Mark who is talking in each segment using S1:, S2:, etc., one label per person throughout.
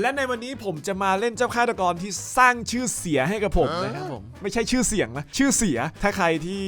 S1: และในวันนี้ผมจะมาเล่นเจ้าฆาตกรที่สร้างชื่อเสียให้กับผมนะครับผมไม่ใช่ชื่อเสียงนะชื่อเสียถ้าใครที่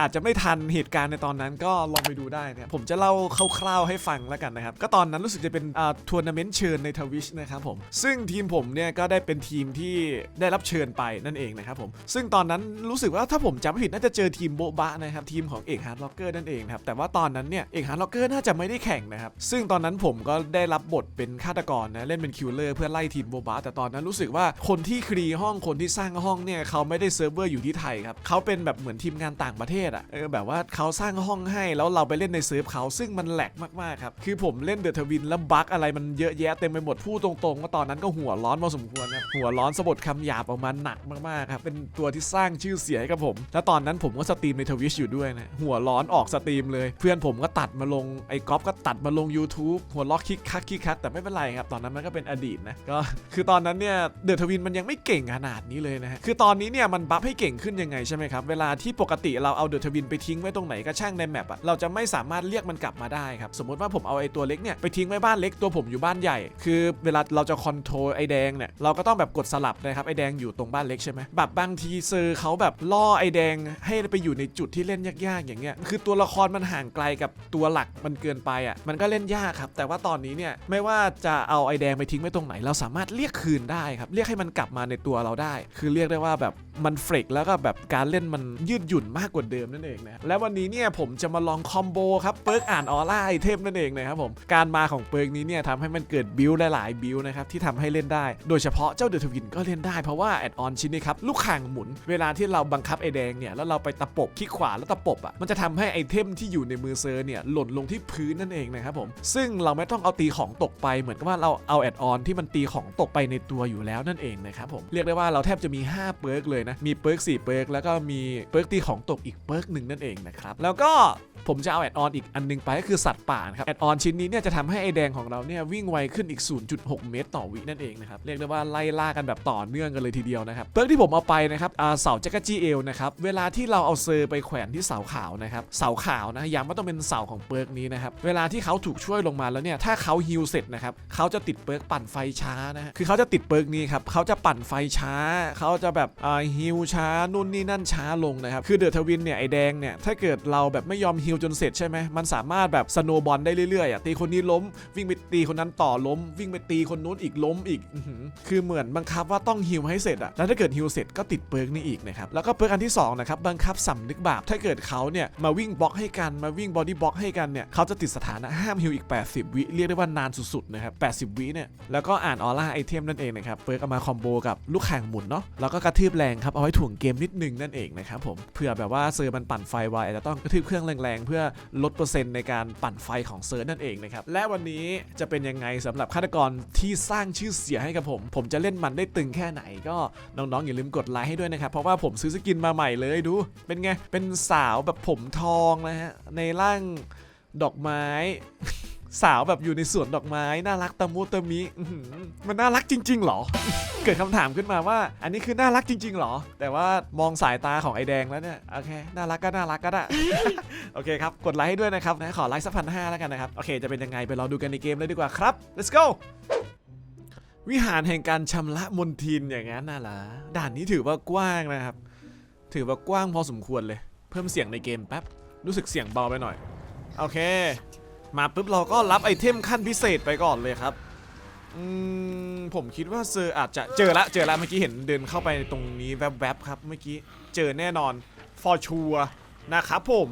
S1: อาจจะไม่ทันเหตุการณ์ในตอนนั้นก็ลองไปดูได้นะครับผมจะเล่าคร่าวๆให้ฟังแล้วกันนะครับก็ตอนนั้นรู้สึกจะเป็นอ่าทัวร์นาเมนต์เชิญในทวิชนะครับผมซึ่งทีมผมเนี่ยก็ได้เป็นทีมที่ได้รับเชิญไปนั่นเองนะครับผมซึ่งตอนนั้นรู้สึกว่าถ้าผมจำไม่ผิดน่าจะเจอทีมโบบะนะครับทีมของเอกฮาร์ดล็อกเกอร์นั่นเองนะครับแต่ว่าตอนนั้นเนี่ยเอกฮาร์ดล็อกเกอร์น่าจะไม่ได้แข่งนะครับซึ่งตอนนั้นผมก็ได้รับบทเป็นฆาตกรนะเล่นเป็นคิลเลอร์เพื่อไล่ทีมโบบะแต่ตอนนั้นรู้สึกว่าคนที่ครีห้องคนที่สร้างห้องเนี่ยเขาไม่ได้เซิร์ฟเวอร์อยู่ที่ไทยครับเขาเป็นแบบเหมือนทีมงานต่างประเทศอะเออแบบว่าเขาสร้างห้องให้แล้วเราไปเล่นในเซิร์ฟเขาซึ่งมันแหลกมากๆครับคือผมเล่นเดอะทวินแล้วบั๊กอะไรมันเยอะแยะเต็มไปหมดพูดตรงๆว่าตอนนั้นก็หัวร้อนพอสมควรนะหัวร้อนสะบดคำหยาบออกมาหนักมากๆครับเป็นตัวที่สร้างชื่อเสียงให้กับผม แล้วตอนนั้นผมก็สตรีมในทวิชอยู่ด้วยนะหัวร้อนออกสตรีมเลย เพื่อนผมก็ตัดมาลงไอ้ก๊อฟก็ตัดมาลง YouTube หัวล็อกคิกคักคิกคักแต่ไม่เป็นไรครับตอนนั้นมันก็เป็นอดีตนะก็คือตอนนั้นเนี่ยเดอะทวินมันยังไม่เก่งขนาดนี้เลยนะฮะคือตอนนี้เนี่ยมันบัฟให้เก่งขึ้นยังไงใช่ไหมครับเวลาที่ปกติเราเอาเดอะทวินไปทิ้งไว้ตรงไหนก็ช่างในแมปอะเราจะไม่สามารถเรียกมันกลับมาได้ครับสมมติว่าผมเอาไอ้ตัวเล็กเนี่ยไปทิ้งไว้บ้านเล็กตัวผมอยู่บ้านใหญ่ คือเวลาเราจะคอนโทรลไอ้แดงเนี่ยเราก็ต้องแบบกดสลับนะครับไอ้แดงอยู่ตรงบ้านเล็กใช่ไหมแบบบางทีเซอร์เขาแบบล่อไอ้แดงให้ไปอยู่ในจุดที่เล่นยากๆ อย่างเงี้ยคือตัวละครมันห่างไกลกับตัวหลักมันเกินไปอะมันก็เล่นยากครับแต่ว่าตอนนี้เนี่ยไม่ว่าจะเอาไอ้แดงไปทิ้งไว้ตรงไหน เราสามารถเรียกคืนได้ครับ เรียกให้มันกลับมาในตัวเราได้ คือเรียกได้ว่าแบบ มันเฟรกแล้วก็แบบการเล่นมันยืดหยุ่นมากกว่าเดิมนั่นเองนะและวันนี้เนี่ยผมจะมาลองคอมโบครับเปิร์กอ่านออร่าไอเทมนั่นเองนะครับผมการมาของเปิร์กนี้เนี่ยทำให้มันเกิดบิลหลายๆบิลนะครับที่ทำให้เล่นได้ โดยเฉพาะเจ้าเดอะทวินก็เล่นได้เพราะว่าแอดออนชิ้นนี้ครับลูกข่างหมุน เวลาที่เราบังคับไอแดงเนี่ยแล้วเราไปตะปบคลิกขวาแล้วตะปบอะมันจะทำให้ไอเทมที่อยู่ในมือเซอร์เนี่ยหล่นลงที่พื้นนั่นเองนะครับผมซึ่งเราไม่ต้องเอาตีของตกไปเหมือนกับว่าเราเอาแอดออนที่มันตีของตกไปในตัวอยู่แล้วนั่นเองนะครับผมเรียกได้ว่าเราแทบจะมี 5 เปิร์กเลยนะ มีเปิร์ก4เปิร์กแล้วก็มีเปิร์กตีของตกอีกเปิร์กหนึ่งนั่นเองนะครับ แล้วก็ผมจะเอาแอดออนอีกอันหนึงไปก็คือสัตว์ป่านครับ แอดออนชิ้นนี้เนี่ยจะทำให้ไอแดงของเราเนี่ยวิ่งไวขึ้นอีก 0.6 เมตรต่อวินั่นเองนะครับ เรียกได้ว่าไล่ล่ากันแบบต่อเนื่องกันเลยทีเดียวนะครับ เปิร์กที่ผมเอาไปนะครับเสาจักรจี้เอลนะครับ เวลาที่เราเอาเซอร์ไปแขวนที่เสาขาวนะครับ เสาขาวนะย้ำว่าต้องเป็นเสาของเปิร์กนี้นะครับ เวลาที่เขาถูกช่วยลงมาแล้วเนี่ย ถ้าเขาฮิลเสร็จนะครับ เขาจะติดเปิร์กปั่นไฟช้านะ คือเขาจะติดเปิร์กนี้ครับ เขาจะปั่นไฟช้า เขาจะแบบอ่าฮิลช้านู่นนี่นั่นช้าลงนะครับ คือเดอะทวินเนี่ยไอแดงเนี่ยถ้าเกิดเราแบบไม่ยอมฮิลจนเสร็จใช่ไหมมันสามารถแบบสโนบอลได้เรื่อยๆอะตีคนนี้ล้ม วิ่งไปตีคนนั้นต่อล้ม วิ่งไปตีคนนู้นอีกล้มอีกคือเหมือนบังคับว่าต้องฮิลให้เสร็จอะแล้วถ้าเกิดฮิลเสร็จก็ติดเปิร์กนี้อีกนะครับแล้วก็เปิร์กอันที่สองนะครับบังคับสำนึกบาปถ้าเกิดเขาเนี่ยมาวิ่งบล็อกให้กันมาวิ่งบอดี้บล็อกให้กันเนี่ยเขาจะติดสถานะห้ามฮิลอีก 80 วิเรียกได้ว่านานสุดๆนะครับ80 วิเนี่ยแล้วก็อ่านออร่าไอเทมนั่นเองนะครับเปิร์กเอามาคอมโบกับลูกข่างหมุนเนาะแล้วก็กระทืบแรงครับเอาไว้ถ่วงเกมนิดนึงนั่นเองนะครับผมเผื่อแบบว่าเซอร์มันปั่นไฟไวอาจจะต้องกระทืบเครื่องแรงๆ เพื่อลดเปอร์เซ็นต์ในการปั่นไฟของเซอร์นั่นเองนะครับและวันนี้จะเป็นยังไงสำหรับฆาตกรที่สร้างชื่อเสียงให้กับผม ผมจะเล่นมันได้ตึงแค่ไหนก็น้องๆอย่าลืมกดไลค์ให้ด้วยนะครับเพราะว่าผมซื้อสกินมาใหม่เลยดู เป็นไงเป็นสาวแบบผมทองนะฮะในร่างดอกไม้ สาวแบบอยู่ในสวนดอกไม้ น่ารักตะมุตะมิมันน่ารักจริง ๆ หรอ เกิดคำถามขึ้นมาว่า อันนี้คือน่ารักจริง ๆ หรอ แต่ว่ามองสายตาของไอแดงแล้วเนี่ยโอเคน่ารักก็น่ารักก็ได้โอเคครับกดไลค์ให้ด้วยนะครับนะขอไลค์สักพันห้าแล้วกันนะครับโอเคจะเป็นยังไงไปรอดูกันในเกมเลยดีกว่าครับ let's go วิหารแห่งการชำระมนทินอย่างนั้นน่ะล่ะด่านนี้ถือว่ากว้างนะครับ ถือว่ากว้างพอสมควรเลย เพิ่มเสียงในเกมแป๊บรู้สึกเสียงเบาไปหน่อย โอเค มาปุ๊บเราก็รับไอเทมขั้นพิเศษไปก่อนเลยครับอืมผมคิดว่าเซอร์อาจจะเจอละเจอละเมื่อกี้เห็นเดินเข้าไปตรงนี้แวบๆครับ เมื่อกี้เจอแน่นอนฟอร์ชัวนะครับผม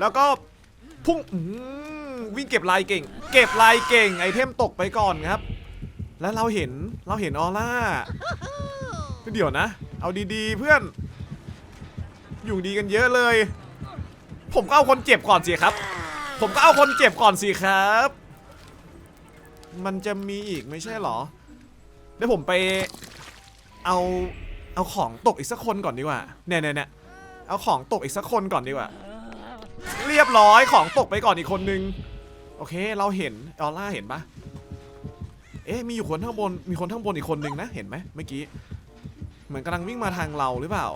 S1: แล้วก็พุ่งวิ่งเก็บลายเก่ง เก็บลายเก่งไอเทมตกไปก่อนครับ แล้วเราเห็นเราเห็นออร่าเดี๋ยวนะ เอาดีๆเพื่อน อยู่ดีกันเยอะเลย ผมก็เอาคนเจ็บก่อนสิครับ ผมก็เอาคนเจ็บก่อนสิครับ มันจะมีอีกไม่ใช่เหรอ เดี๋ยวผมไปเอาเอาของตกอีกสักคนก่อนดีกว่า เนี่ยเนี่ยเนี่ยเอาของตกอีกสักคนก่อนดีกว่า เรียบร้อยของตกไปก่อนอีกคนนึง โอเคเราเห็นออร่าเห็นปะเอ๊ะมีอยู่คนข้างบนมีคนข้างบนอีกคนนึงนะเห็นไหมเมื่อกี้เหมือนกำลังวิ่งมาทางเราหรือเปล่า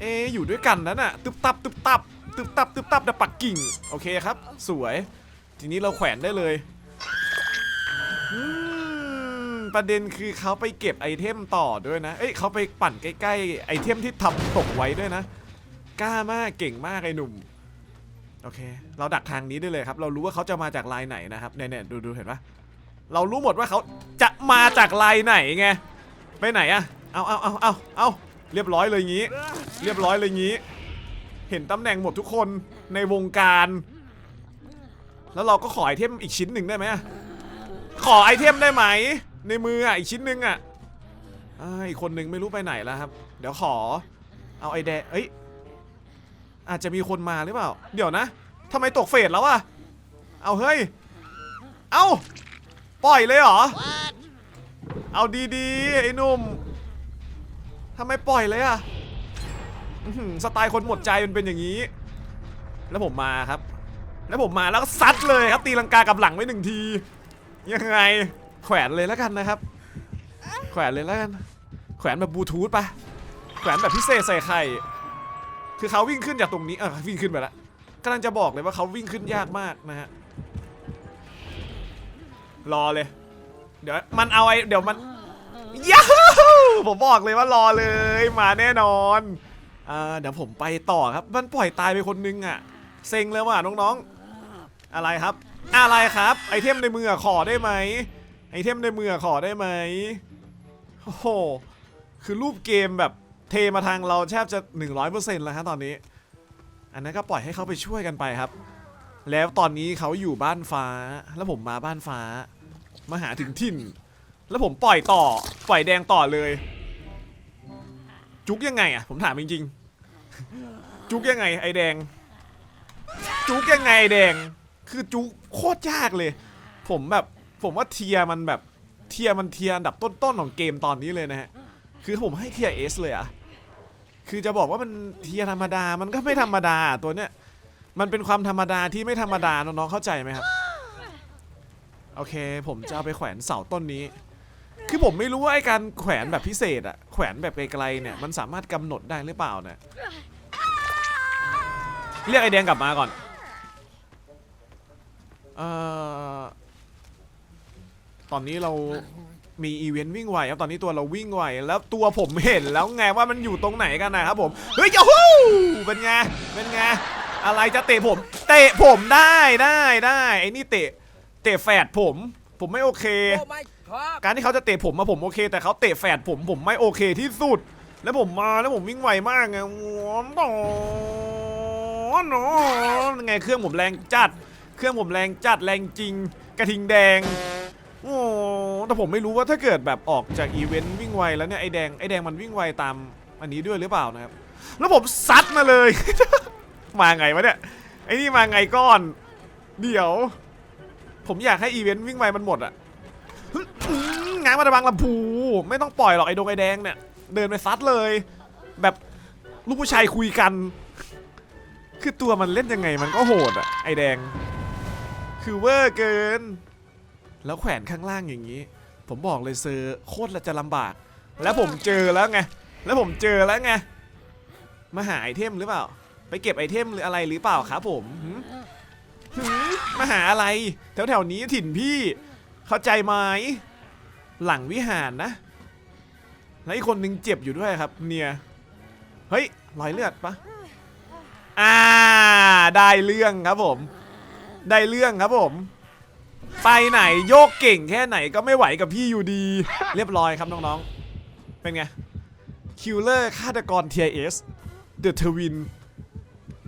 S1: เอ๊อยู่ด้วยกันนั่นน่ะตึบตับตึบตับ ตึบตับตึบตับแต่ปักกิ่ง โอเคครับ สวย ทีนี้เราแขวนได้เลยอืมประเด็นคือเขาไปเก็บไอเทมต่อด้วยนะ เอ้ยเขาไปปั่นใกล้ๆ ไอเทมที่ทำตกไว้ด้วยนะ กล้ามากเก่งมากไอหนุ่ม โอเค เราดักทางนี้ได้เลยครับ เรารู้ว่าเขาจะมาจากลายไหนนะครับเนี่ยๆดูดูเห็นปะเรารู้หมดว่าเขาจะมาจากลายไหนไง ไปไหนอะเอาเอาเอาเอาเอาเรียบร้อยเลยงี้ เรียบร้อยเลยงี้ เห็นตำแหน่งหมดทุกคนในวงการ แล้วเราก็ขอไอเทมอีกชิ้นหนึ่งได้ไหมขอไอเทมได้ไหม ในมืออะอีกชิ้นหนึ่งอะอีกคนหนึ่งไม่รู้ไปไหนแล้วครับ เดี๋ยวขอ เอาไอแดงเอ้ยอาจจะมีคนมาหรือเปล่า เดี๋ยวนะทำไมตกเฟสแล้วอะเอาเฮ้ย เอาปล่อยเลยเหรอ เอาดีๆไอ้หนุ่มทำไมปล่อยเลยอะ อื้อหือสไตล์คนหมดใจมันเป็นอย่างนี้ แล้วผมมาครับ แล้วผมมาแล้วก็ซัดเลยครับ ตีลังกากับหลังไว้หนึ่งที ยังไง แขวนเลยแล้วกันนะครับ แขวนเลยแล้วกัน แขวนแบบบลูทูธปะแขวนแบบพิเศษใส่ไข่ คือเขาวิ่งขึ้นจากตรงนี้เออวิ่งขึ้นไปแล้วกำลังจะบอกเลยว่าเขาวิ่งขึ้นยากมากนะฮะ รอเลย เดี๋ยวมันเอาไอ้เดี๋ยวมันย้าฮูผมบอกเลยว่ารอเลย มาแน่นอน เดี๋ยวผมไปต่อครับ มันปล่อยตายไปคนนึงอะ เซ็งเลยว่ะน้องๆ อะไรครับ อะไรครับ ไอเทมในมือขอได้ไหม ไอเทมในมือขอได้ไหมโอ้โห คือรูปเกมแบบเทมาทางเราแทบจะ 100%แล้วฮะตอนนี้ อันนั้นก็ปล่อยให้เขาไปช่วยกันไปครับ แล้วตอนนี้เขาอยู่บ้านฟ้า แล้วผมมาบ้านฟ้า มาหาถึงถิ่น แล้วผมปล่อยต่อ ปล่อยแดงต่อเลย จุกยังไงอะผมถามจริงๆ จุกยังไงไอแดง จุกยังไงไอแดง คือจุกโคตรยากเลย ผมแบบผมว่าเทียมันแบบเทียมันเทียร์อันดับต้นๆของเกมตอนนี้เลยนะฮะคือผมให้เทียร์เอสเลยอะคือจะบอกว่ามันเทียร์ธรรมดามันก็ไม่ธรรมดาตัวเนี้ยมันเป็นความธรรมดาที่ไม่ธรรมดาน้องๆเข้าใจไหมครับโอเค ผมจะเอาไปแขวนเสาต้นนี้ คือผมไม่รู้ว่าไอการแขวนแบบพิเศษอะแขวนแบบไกลๆเนี่ยมันสามารถกำหนดได้หรือเปล่าเนี่ยเรียกไอแดงกลับมาก่อนเอ่อตอนนี้เรามีอีเวนต์วิ่งไวครับตอนนี้ตัวเราวิ่งไวแล้วตัวผมเห็นแล้วไงว่ามันอยู่ตรงไหนกันนะครับผมเฮ้ยยูฮูเป็นไงเป็นไงอะไรจะเตะผม เตะผมได้ได้ได้ไอ้นี่เตะ เตะแฝดผม ผมไม่โอเค การที่เขาจะเตะผมมาผมโอเค แต่เขาเตะแฝดผมผมไม่โอเคที่สุด แล้วผมมาแล้วผมวิ่งไวมากไงว้าวต่อเนาะไงเครื่องผมแรงจัด เครื่องผมแรงจัดแรงจริง กระทิงแดงโอ้แต่ผมไม่รู้ว่าถ้าเกิดแบบออกจากอีเวนต์วิ่งไวแล้วเนี่ยไอแดงไอแดงมันวิ่งไวตามอันนี้ด้วยหรือเปล่านะครับ แล้วผมซัดมาเลย มาไงวะเนี่ยไอนี่มาไงก้อน เดี๋ยว ผมอยากให้อีเวนต์วิ่งไวมันหมดอะ ง้างมาตะบังลำพูไม่ต้องปล่อยหรอกไอ้ดงไอ้แดงเนี่ย เดินไปซัดเลย แบบลูกผู้ชายคุยกัน คือตัวมันเล่นยังไงมันก็โหดอะไอ้แดง คือเวอร์เกิน แล้วแขวนข้างล่างอย่างนี้ ผมบอกเลยเซอร์โคตรจะลำบาก แล้วผมเจอแล้วไง แล้วผมเจอแล้วไง มาหาไอเทมหรือเปล่า ไปเก็บไอเทมหรืออะไรหรือเปล่าครับผมมาหาอะไร แถวแถวนี้ถิ่นพี่ เข้าใจไหมหลังวิหารนะแล้วอีกคนหนึ่งเจ็บอยู่ด้วยครับ เนี่ยเฮ้ยรอยเลือดปะอ่าได้เรื่องครับผม ได้เรื่องครับผม ไปไหนโยกเก่งแค่ไหนก็ไม่ไหวกับพี่อยู่ดี เรียบร้อยครับน้องๆ เป็นไงคิลเลอร์ฆาตกร TIS The Twin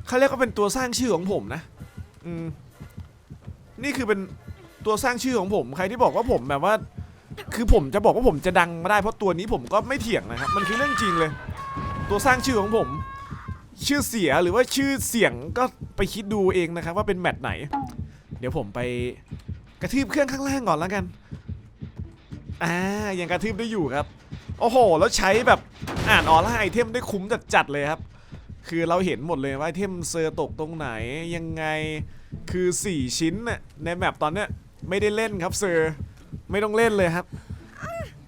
S1: เขาเรียกว่าเป็นตัวสร้างชื่อของผมนะ อืม นี่คือเป็น ตัวสร้างชื่อของผมใครที่บอกว่าผมแบบว่า คือผมจะบอกว่าผมจะดังมาได้เพราะตัวนี้ผมก็ไม่เถียงนะครับมันคือเรื่องจริงเลย ตัวสร้างชื่อของผม ชื่อเสียหรือว่าชื่อเสียงก็ไปคิดดูเองนะครับ ว่าเป็นแมตช์ไหน เดี๋ยวผมไปกระทืบเครื่องข้างล่างก่อนแล้วกันอ่ายังกระทืบได้อยู่ครับโอ้โห แล้วใช้แบบอ่านออร่าไอเทมได้คุ้มจัดๆเลยครับ คือเราเห็นหมดเลยว่าไอเทมเซอร์ตกตรงไหนยังไงคือ 4 ชิ้นน่ะในแมปตอนเนี้ย ไม่ได้เล่นครับเซอร์ไม่ต้องเล่นเลยครับ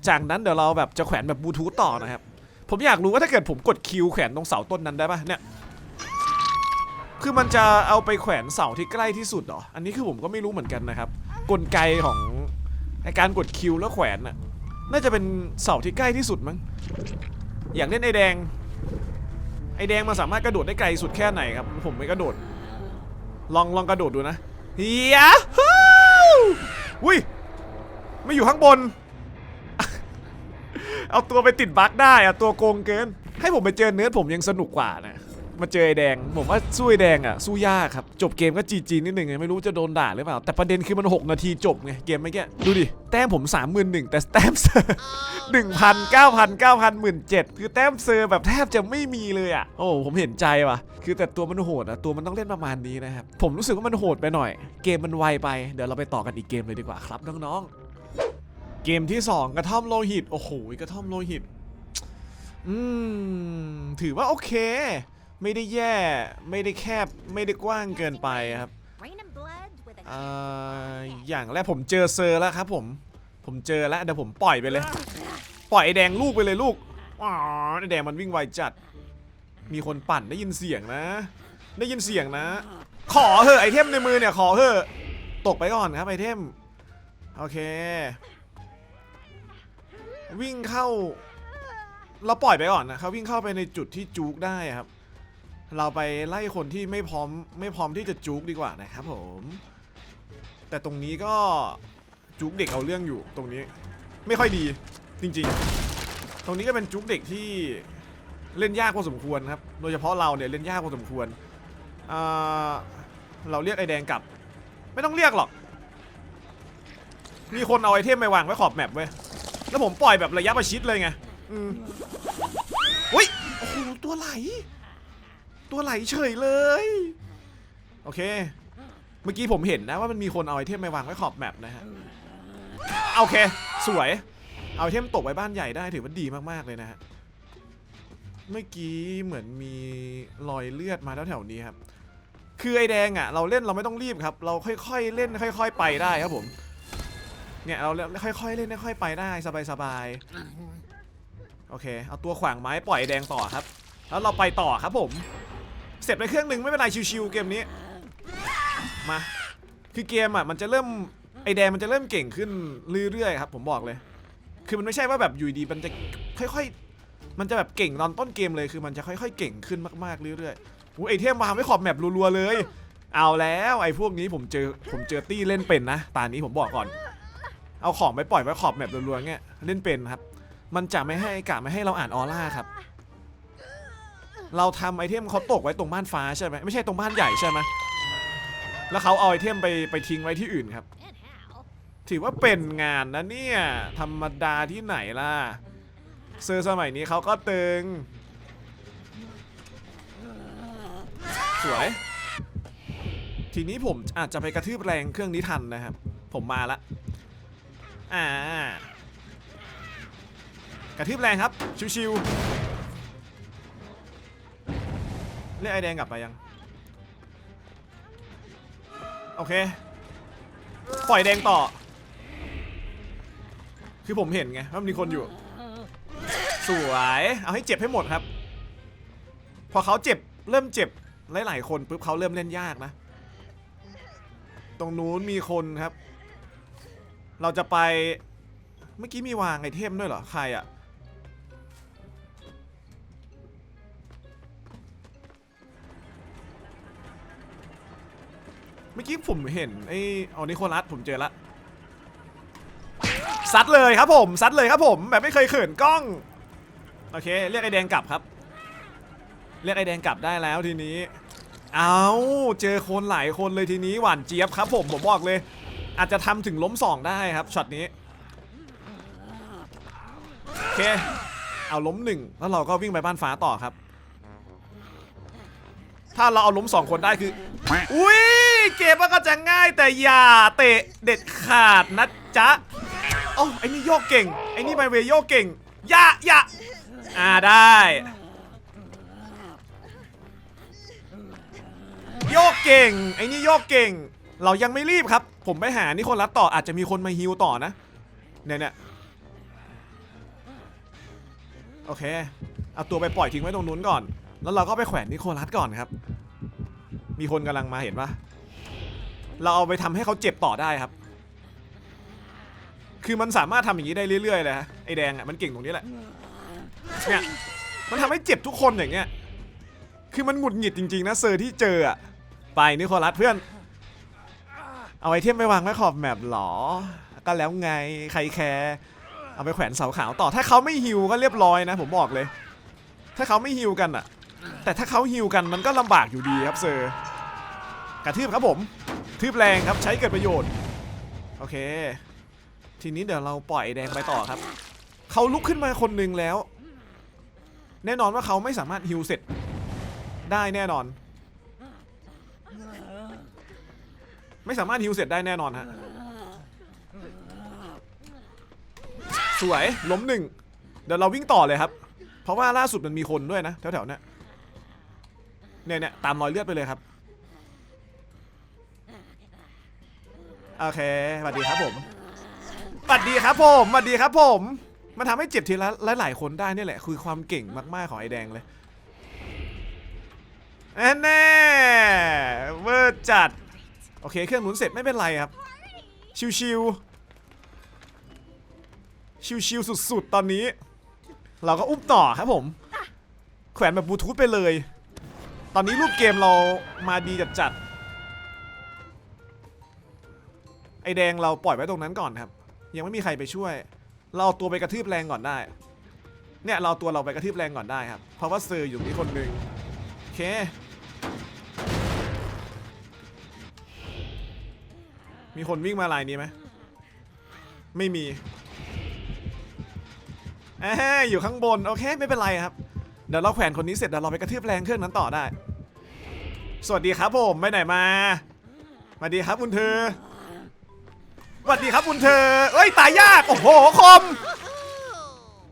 S1: จากนั้นเดี๋ยวเราแบบจะแขวนแบบบลูทูธต่อนะครับ ผมอยากรู้ว่าถ้าเกิดผมกดคิวแขวนตรงเสาต้นนั้นได้ปะเนี่ย คือมันจะเอาไปแขวนเสาที่ใกล้ที่สุดเหรอ อันนี้คือผมก็ไม่รู้เหมือนกันนะครับ กลไกของในการกดคิวแล้วแขวนน่ะ น่าจะเป็นเสาที่ใกล้ที่สุดมั้ง อยากเล่นไอแดง ไอแดงมันสามารถกระโดดได้ไกลสุดแค่ไหนครับ ผมไม่กระโดด ลองลองกระโดดดูนะเฮียฮู้ อุ้ยไม่อยู่ข้างบน เอาตัวไปติดบั๊กได้อะตัวโกงเกิน ให้ผมไปเจอเนื้อผมยังสนุกกว่านะ มาเจอไอแดง ผมว่าสู้ไอแดงอะสู้ยากครับ จบเกมก็จีจีนิดหนึ่งไงไม่รู้จะโดนด่าหรือเปล่า แต่ประเด็นคือมัน 6 นาทีจบไงเกมเมื่อกี้ดูดิ แต้มผม 3 1 0 0 0แต่แต้มเซอร์หนึ่งพันเก้าพันเก้าพันหมื่นเจ็ดคือแต้มเซอร์แบบแทบจะไม่มีเลยอะโอ้ผมเห็นใจว่ะ คือแต่ตัวมันโหดอะตัวมันต้องเล่นประมาณนี้นะครับผมรู้สึกว่ามันโหดไปหน่อย เกมมันไวไปเดี๋ยวเราไปต่อกันอีกเกมเลยดีกว่าครับน้องๆเกมที่ 2 กระท่อมโลหิตโอ้โหกระท่อมโลหิตอืมถือว่าโอเค ไม่ได้แย่ไม่ได้แคบไม่ได้กว้างเกินไปครับ
S2: Rain and blood with a
S1: อ่าอย่างแรกผมเจอเซอร์แล้วครับผม ผมเจอแล้วเดี๋ยวผมปล่อยไปเลย ปล่อยไอแดงลูกไปเลยลูกอ๋อไอแดงมันวิ่งไวจัด มีคนปั่นได้ยินเสียงนะ ได้ยินเสียงนะ ขอเถอะไอเทมในมือเนี่ยขอเถอะตกไปก่อนครับไอเทม โอเค วิ่งเข้า เราปล่อยไปก่อนนะเขาวิ่งเข้าไปในจุดที่จุกได้ครับ เราไปไล่คนที่ไม่พร้อมไม่พร้อมที่จะจุกดีกว่านะครับผม แต่ตรงนี้ก็จุกเด็กเอาเรื่องอยู่ตรงนี้ ไม่ค่อยดีจริงๆ ตรงนี้ก็เป็นจุกเด็กที่เล่นยากพอสมควรครับ โดยเฉพาะเราเนี่ยเล่นยากพอสมควร เราเรียกไอแดงกลับ ไม่ต้องเรียกหรอก มีคนเอาไอเทมไปวางไว้ขอบแมปไว้ย แล้วผมปล่อยแบบระยะประชิดเลยไง อืมอุ้ย โอ้โห ตัวไหล ตัวไหลเฉยเลย โอเค เมื่อกี้ผมเห็นนะว่ามันมีคนเอาไอเทมไปวางไว้ขอบแมปนะฮะ โอเค สวย เอาไอเทมตกไว้บ้านใหญ่ได้ถือว่าดีมากๆเลยนะฮะ เมื่อกี้เหมือนมีรอยเลือดมาแถวๆนี้ครับ คือไอแดงอะ เราเล่นเราไม่ต้องรีบครับ เราค่อยๆเล่นค่อย ๆ ไปได้ครับผม เนี่ยเราค่อยๆเล่นค่อยๆไปได้สบายๆ โอเค เอาตัวขวางไม้ปล่อยแดงต่อครับ แล้วเราไปต่อครับผม เสร็จไปเครื่องหนึ่งไม่เป็นไรชิวๆเกมนี้ มา คือเกมอะมันจะเริ่มไอแดงมันจะเริ่มเก่งขึ้นเรื่อยๆครับผมบอกเลย คือมันไม่ใช่ว่าแบบอยู่ดีมันจะค่อยๆ มันจะแบบเก่งตอนต้นเกมเลยคือมันจะค่อยๆ เก่งขึ้นมากๆเรื่อยๆอู้ไอเทมวางไว้ขอบแมปรัวๆเลย เอาแล้วไอพวกนี้ผมเจอผมเจอตี้เล่นเป็นนะตานี้ผมบอกก่อน เอาของไปปล่อยไว้ขอบแมปรัวๆเงี้ยเล่นเป็นครับ มันจะไม่ให้กะไม่ให้เราอ่านออร่าครับ เราทำไอเทมเขาตกไว้ตรงบ้านฟ้าใช่ไหมไม่ใช่ตรงบ้านใหญ่ใช่ไหมแล้วเขาเอาไอเทมไปไปทิ้งไว้ที่อื่นครับ ถือว่าเป็นงานนะเนี่ยธรรมดาที่ไหนล่ะเซอร์สมัยนี้เขาก็ตึง สวย ทีนี้ผมอาจจะไปกระทืบแรงเครื่องนี้ทันนะครับ ผมมาละอ่ากระทืบแรงครับ ชิวๆ รียกไอแดงกลับไปยัง โอเค ปล่อยแดงต่อ คือผมเห็นไงว่ามีคนอยู่ สวย เอาให้เจ็บให้หมดครับ พอเขาเจ็บเริ่มเจ็บหลายๆคนปุ๊บเขาเริ่มเล่นยากนะ ตรงนู้นมีคนครับ เราจะไป เมื่อกี้มีวางไอเทมด้วยเหรอ ใครอะ เมื่อกี้ผมเห็นไอ้เอนิโคลัสผมเจอละซัดเลยครับผมซัดเลยครับผมแบบไม่เคยเขินกล้องโอเคเรียกไอแดงกลับครับ เรียกไอแดงกลับได้แล้วทีนี้ เอาเจอคนหลายคนเลยทีนี้หวานเจี๊ยบครับผมผมบอกเลย อาจจะทำถึงล้มสองได้ครับช็อตนี้โอเคเอาล้มหนึ่งแล้วเราก็วิ่งไปบ้านฟ้าต่อครับ ถ้าเราเอาล้มสองคนได้คือ อุ้ย เกมมันก็จะง่ายแต่อย่าเตะเด็ดขาดนะจ๊ะโอ้ไอ้นี่โยกเก่ง ไอ้นี่ไมเวโยกเก่ง อย่าอย่าอ่าได้ โยกเก่ง ไอ้นี่โยกเก่ง เรายังไม่รีบครับ ผมไปหานิโคลัสต่ออาจจะมีคนมาฮิวต่อนะ เนี่ยเนี่ยโอเค เอาตัวไปปล่อยทิ้งไว้ตรงนู้นก่อน แล้วเราก็ไปแขวนนิโคลัสก่อนครับ มีคนกำลังมาเห็นปะ เราเอาไปทำให้เขาเจ็บต่อได้ครับ คือมันสามารถทำอย่างนี้ได้เรื่อยๆเลยฮะไอแดงอะมันเก่งตรงนี้แหละเนี่ยมันทำให้เจ็บทุกคนอย่างเงี้ย คือมันหงุดหงิดจริงๆนะเซอร์ที่เจออะไปนิโคลัสเพื่อน เอาไอเทมไปวางไว้ขอบแมปหรอ ก็แล้วไงใครแคร์เอาไปแขวนเสาขาวต่อถ้าเขาไม่ฮิวก็เรียบร้อยนะ ผมบอกเลย ถ้าเขาไม่ฮิวกันอะแต่ถ้าเขาฮิวกันมันก็ลำบากอยู่ดีครับเซอร์กระทืบครับผม ทืบแรงครับใช้เกิดประโยชน์ โอเค ทีนี้เดี๋ยวเราปล่อยแดงไปต่อครับ เขาลุกขึ้นมาคนหนึ่งแล้ว แน่นอนว่าเขาไม่สามารถฮิวเสร็จ ได้แน่นอน ไม่สามารถฮิวเสร็จได้แน่นอนฮะสวยล้มหนึ่งเดี๋ยวเราวิ่งต่อเลยครับ เพราะว่าล่าสุดมันมีคนด้วยนะแถวๆนี้เนี่ยเนี่ยตามรอยเลือดไปเลยครับ โอเคสวัสดีครับผมสวัสดีครับผมสวัสดีครับผม มันทำให้เจ็บทีละหลายๆคนได้นี่แหละ คือความเก่งมากๆของไอ้แดงเลยแน่เวอร์จัด โอเค เครื่องหมุนเสร็จไม่เป็นไรครับ ชิวๆชิวๆสุดๆ ตอนนี้ เราก็อุ้มต่อครับผม แขวนแบบบลูทูธไปเลย ตอนนี้รูปเกมเรามาดีจัดๆ ไอแดงเราปล่อยไว้ตรงนั้นก่อนครับ ยังไม่มีใครไปช่วย เราเอาตัวไปกระทืบแรงก่อนได้ เนี่ยเราเอาตัวเราไปกระทืบแรงก่อนได้ครับ เพราะว่าเซอร์อยู่ตรงนี้คนหนึ่งโอเค มีคนวิ่งมาลายนี้ไหมไม่มีออยู่ข้างบน โอเค ไม่เป็นไรครับ เดี๋ยวเราแขวนคนนี้เสร็จเดี๋ยวเราไปกระทืบแรงเครื่องนั้นต่อได้ สวัสดีครับผม ไปไหนมาสวัสดีครับคุณเธอ สวัสดีครับคุณเธอ เอ้ยตายยาก โอ้โหคม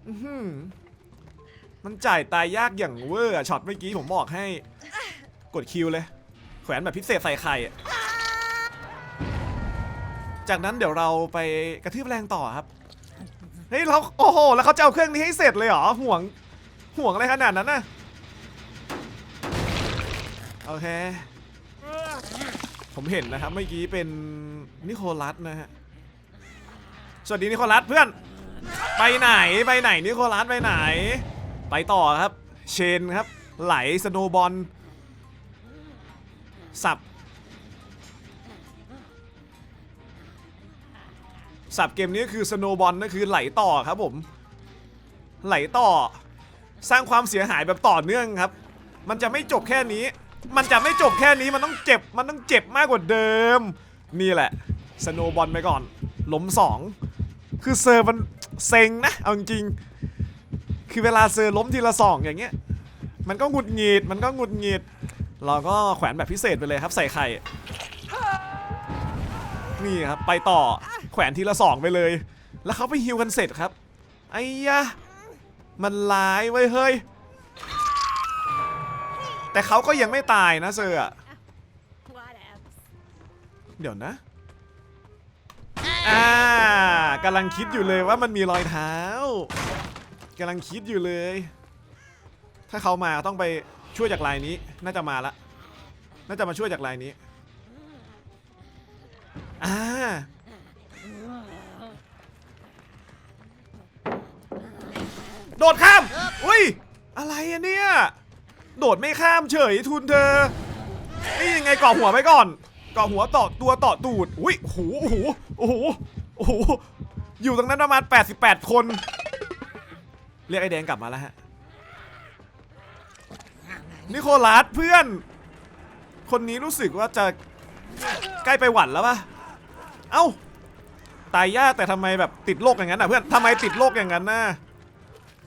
S1: อื้อหือมันจ่ายตายยากอย่างเวอร์อะช็อตเมื่อกี้ผมบอกให้ กดคิวเลย แขวนแบบพิเศษใส่ไข่อะจากนั้นเดี๋ยวเราไปกระทืบแรงต่อครับ เฮ้ยเราโอ้โห แล้วเขาจะเอาเครื่องนี้ให้เสร็จเลยเหรอ ห่วง ห่วงอะไรขนาดนั้นนะโอเค ผมเห็นนะครับ เมื่อกี้เป็นนิโคลัสนะฮะ วัสดีนิโคลัสเพื่อน ไปไหนไปไหนนิโคลัสไปไหน ไปต่อครับ เชนครับ ไหลสโนบอลสับสับเกมนี้คือสโนบอลนั่นคือไหลต่อครับผม ไหลต่อ สร้างความเสียหายแบบต่อเนื่องครับ มันจะไม่จบแค่นี้ มันจะไม่จบแค่นี้มันต้องเจ็บมันต้องเจ็บมากกว่าเดิม นี่แหละสโนบอลไปก่อนล้มสอง คือเซอร์มันเซ็งนะเอาจริงๆคือเวลาเซอร์ล้มทีละสองอย่างเงี้ย มันก็หงุดหงิดมันก็หงุดหงิด เราก็แขวนแบบพิเศษไปเลยครับใส่ไข่ นี่ครับไปต่อแขวนทีละสองไปเลย แล้วเขาไปฮิวกันเสร็จครับ ไอ้ยะ มันร้ายไว้ยเฮ้ย แต่เขาก็ยังไม่ตายนะเซอร์อะ
S2: Whatevs.
S1: เดี๋ยวนะ อ่ากำลังคิดอยู่เลยว่ามันมีรอยเท้ากำลังคิดอยู่เลย ถ้าเขามาต้องไปช่วยจากลายนี้ น่าจะมาละ น่าจะมาช่วยจากลายนี้อ่าโดดข้าม อุ้ย อะไรอะเนี่ย โดดไม่ข้ามเฉยทุนเธอ นี่ยังไงกาะหัวไปก่อน เกาะหัวต่อตัวต่อตูด อุ้ยโอ้โหโอ้โหโอ้โหโอ้โห อยู่ตรงนั้นประมาณ 88 คน เรียกไอแดงกลับมาแล้วฮะ นิโคลัสเพื่อน คนนี้รู้สึกว่าจะใกล้ไปหวั่นแล้วปะเอ้า ตายยากแต่ทำไมแบบติดโรคอย่างนั้นอะเพื่อนทำไมติดโรคอย่างนั้นน่ะ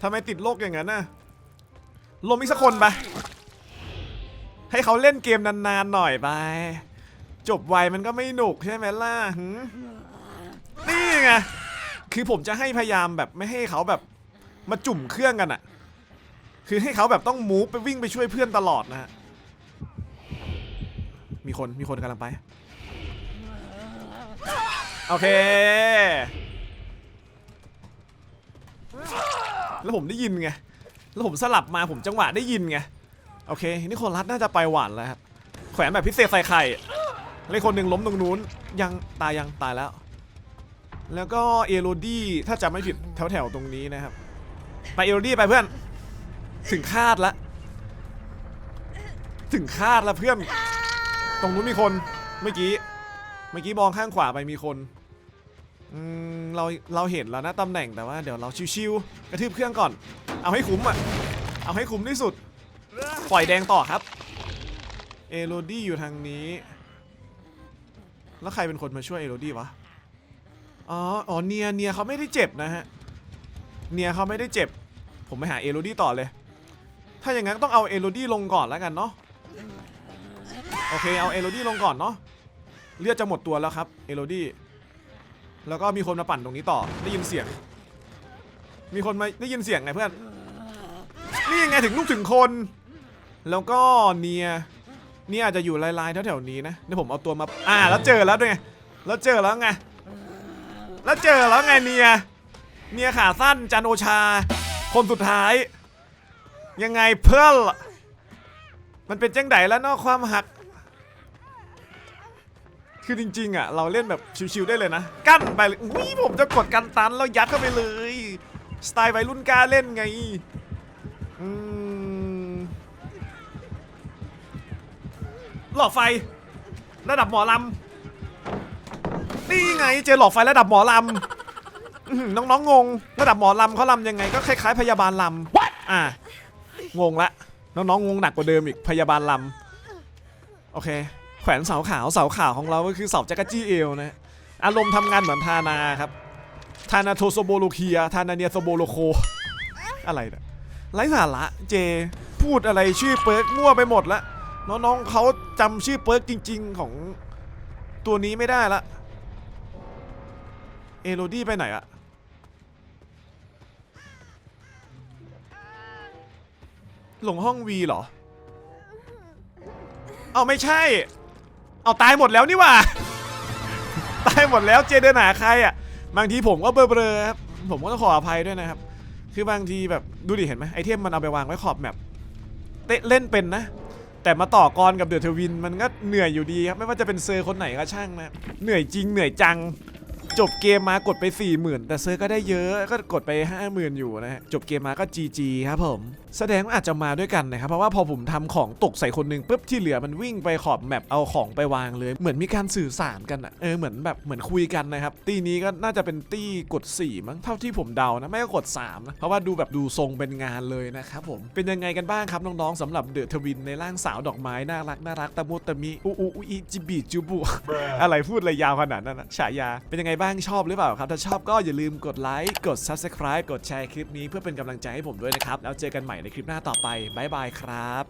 S1: ทำไมติดโรคอย่างนั้นน่ะลมอีกสักคนไปให้เขาเล่นเกมนานๆหน่อยไป จบไวมันก็ไม่หนุกใช่ไหมล่ะหืมนี่ไง คือผมจะให้พยายามแบบไม่ให้เขาแบบมาจุ่มเครื่องกันอะคือให้เขาแบบต้องมูฟไปวิ่งไปช่วยเพื่อนตลอดนะฮะ มีคนมีคนกำลังไป โอเค แล้วผมได้ยินไง แล้วผมสลับมาผมจังหวะได้ยินไง โอเค นี่คนรัดน่าจะไปหวานแล้วครับ แขวนแบบพิเศษใส่ไข่ เลยคนหนึ่งล้มตรงนู้นยังตายยังตายแล้ว แล้วก็เอโรดี้ถ้าจำไม่ผิดแถวๆตรงนี้นะครับ ไปเอโรดี้ไปเพื่อน ถึงคาดละ ถึงคาดละเพื่อน ตรงนู้นมีคนเมื่อกี้เมื่อกี้มองข้างขวาไปมีคนเราเราเห็นแล้วนะตำแหน่งแต่ว่าเดี๋ยวเราชิวๆกระทืบเครื่องก่อน เอาให้คุ้มอะ เอาให้คุ้มที่สุด ปล่อยแดงต่อครับ เอโรดี้อยู่ทางนี้ แล้วใครเป็นคนมาช่วยเอโรดี้วะ อ๋อ อ๋อ เนีย เนียเขาไม่ได้เจ็บนะฮะ เนียเขาไม่ได้เจ็บ ผมไปหาเอโรดี้ต่อเลย ถ้าอย่างนั้นต้องเอาเอโรดี้ลงก่อนแล้วกันเนาะ โอเค เอาเอโรดี้ลงก่อนเนาะ เลือดจะหมดตัวแล้วครับ เอโรดี้แล้วก็มีคนมาปั่นตรงนี้ต่อ ได้ยินเสียง มีคนมาได้ยินเสียงไงเพื่อน นี่ยังไงถึงลูกถึงคน แล้วก็เนีย นี่ยอาจจะอยู่ลายๆแถวๆนี้นะเดี๋ยวผมเอาตัวมาอ่าแล้วเจอแล้วด้วยไงแล้วเจอแล้วไงแล้วเจอแล้วไงเนียเนียขาสั้นจันโอชา คนสุดท้าย ยังไงเพื่อนมันเป็นจังไดแล้วเนอกความหัก คือจริงๆอะเราเล่นแบบชิวๆได้เลยนะ กั้นไปเลยอุ้ยผมจะกดกันตันแล้วยัดเข้าไปเลย สไตล์วัยรุ่นกล้าเล่นไงอืม หลอดไฟ ระดับหมอลำนี่ไงเจอหลอดไฟระดับหมอลำอื้อหือน้องๆงง ระดับหมอลำเขาลำยังไงก็คล้ายๆ พยาบาลลำอะงงละน้องๆงงหนักกว่าเดิมอีกพยาบาลลำโอเค แขวนเสาขาวเสาขาวของเราก็คือเสาจักรจี้เอวนะอารมณ์ทำงานเหมือนทานาครับทานาโทโซโบโลเคียทานาเนียโซโบโลโค อะไรเนี่ยไร้สาระเจ พูดอะไรชื่อเปิร์กมั่วไปหมดละ น้องๆเขาจำชื่อเปิร์กจริง ๆ ของตัวนี้ไม่ได้ละ เอโรดี้ไปไหนอะหลงห้องวีเหรอ เอาไม่ใช่ เอาตายหมดแล้วนี่ว่า ตายหมดแล้วเจเดินหาใครอะบางทีผมก็เบลอๆครับ ผมก็ต้องขออภัยด้วยนะครับ คือบางทีแบบดูดิเห็นไหมไอเทมมันเอาไปวางไว้ขอบแมปเตะเล่นเป็นนะ แต่มาต่อกรกับเดือดเทวินมันก็เหนื่อยอยู่ดีครับไม่ว่าจะเป็นเซอร์คนไหนก็ช่างนะเหนื่อยจริงเหนื่อยจัง จบเกมมากดไป4 0,000แต่เซอร์ก็ได้เยอะก็กดไป 50,000 อยู่นะฮะจบเกมมาก็ GG ครับผม แสดงว่าอาจจะมาด้วยกันนะครับเพราะว่าพอผมทำของตกใส่คนหนึ่งปุ๊บที่เหลือมันวิ่งไปขอบแมปเอาของไปวางเลย เหมือนมีการสื่อสารกันอะเออเหมือนแบบเหมือนคุยกันนะครับตีนี้ก็น่าจะเป็นตีกด 4 มั้งเท่าที่ผมเดานะไม่ก็กด3นะเพราะว่าดูแบบดูทรงเป็นงานเลยนะครับผมเป็นยังไงกันบ้างครับน้องๆสำหรับเดอะทวินในร่างสาวดอกไม้น่ารักน่ารักตะมุตะมิอุอุอุอิจิบิจูบุอะไรพูดเลยยาวขนาดนั้นนะฉายาเป็นยังไงบ้างชอบหรือเปล่าครับ ถ้าชอบก็อย่าลืมกดไลค์กด Subscribe กดแชร์คลิปนี้เพื่อเป็นกำลังใจให้ผมด้วยนะครับ แล้วเจอกันใหม่ในคลิปหน้าต่อไปบ๊ายบายครับ